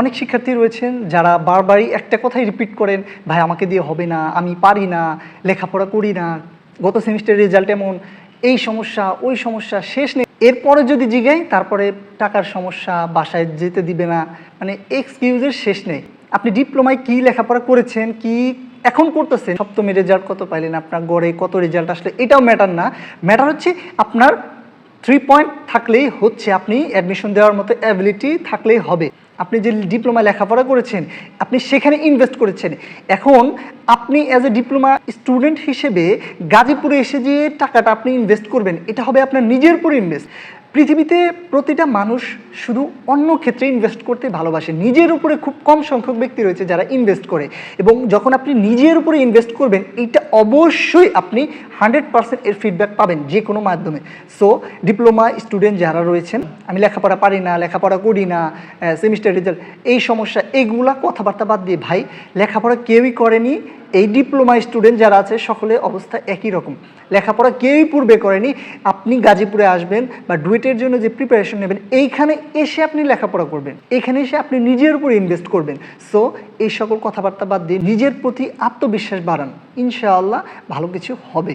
অনেক শিক্ষার্থী রয়েছেন যারা বারবারই একটা কথাই রিপিট করেন, ভাই, আমাকে দিয়ে হবে না, আমি পারি না, লেখাপড়া করি না, গত সেমিস্টারের রেজাল্ট এমন। এই সমস্যা, ওই সমস্যা, শেষ নেই। এরপরে যদি জিগাই, তারপরে টাকার সমস্যা, বাসায় যেতে দিবে না। মানে এক্সকিউজের শেষ নেই। আপনি ডিপ্লোমায় কি লেখাপড়া করেছেন, কি এখন করতেছেন, সপ্তমী রেজাল্ট কত পাইলেন আপনার গড়ে, কত রেজাল্ট আসলে এটাও ম্যাটার না। ম্যাটার হচ্ছে আপনার থ্রি পয়েন্ট থাকলেই হচ্ছে। আপনি অ্যাডমিশন দেওয়ার মতো অ্যাবিলিটি থাকলেই হবে। আপনি যে ডিপ্লোমা লেখাপড়া করেছেন, আপনি সেখানে ইনভেস্ট করেছেন। এখন আপনি অ্যাজ এ ডিপ্লোমা স্টুডেন্ট হিসেবে গাজীপুরে এসে যে টাকাটা আপনি ইনভেস্ট করবেন, এটা হবে আপনার নিজের উপর ইনভেস্ট পৃথিবীতে প্রতিটা মানুষ শুধু অন্য ক্ষেত্রে ইনভেস্ট করতে ভালোবাসে। নিজের উপরে খুব কম সংখ্যক ব্যক্তি রয়েছে যারা ইনভেস্ট করে। এবং যখন আপনি নিজের উপরে ইনভেস্ট করবেন, এইটা অবশ্যই আপনি হান্ড্রেড পার্সেন্ট এর ফিডব্যাক পাবেন যে কোনো মাধ্যমে। সো ডিপ্লোমা স্টুডেন্ট যারা রয়েছেন, আমি লেখাপড়া পারি না, লেখাপড়া করি না সেমিস্টার রেজাল্ট এই সমস্যা এইগুলা কথাবার্তা বাদ দিয়ে ভাই, লেখাপড়া কেউই করেনি, এই ডিপ্লোমা স্টুডেন্ট যারা আছে সকলে অবস্থা একই রকম। লেখাপড়া কেউই পূর্বে করেনি, আপনি গাজীপুরে আসবেন বা ডুয়েটের জন্য যে প্রিপারেশন নেবেন, এইখানে এসে আপনি লেখাপড়া করবেন। এখানে এসে আপনি নিজের উপর ইনভেস্ট করবেন। সো এই সকল কথাবার্তা বাদ দিয়ে নিজের প্রতি আত্মবিশ্বাস বাড়ান। ইনশাআল্লাহ ভালো কিছু হবে।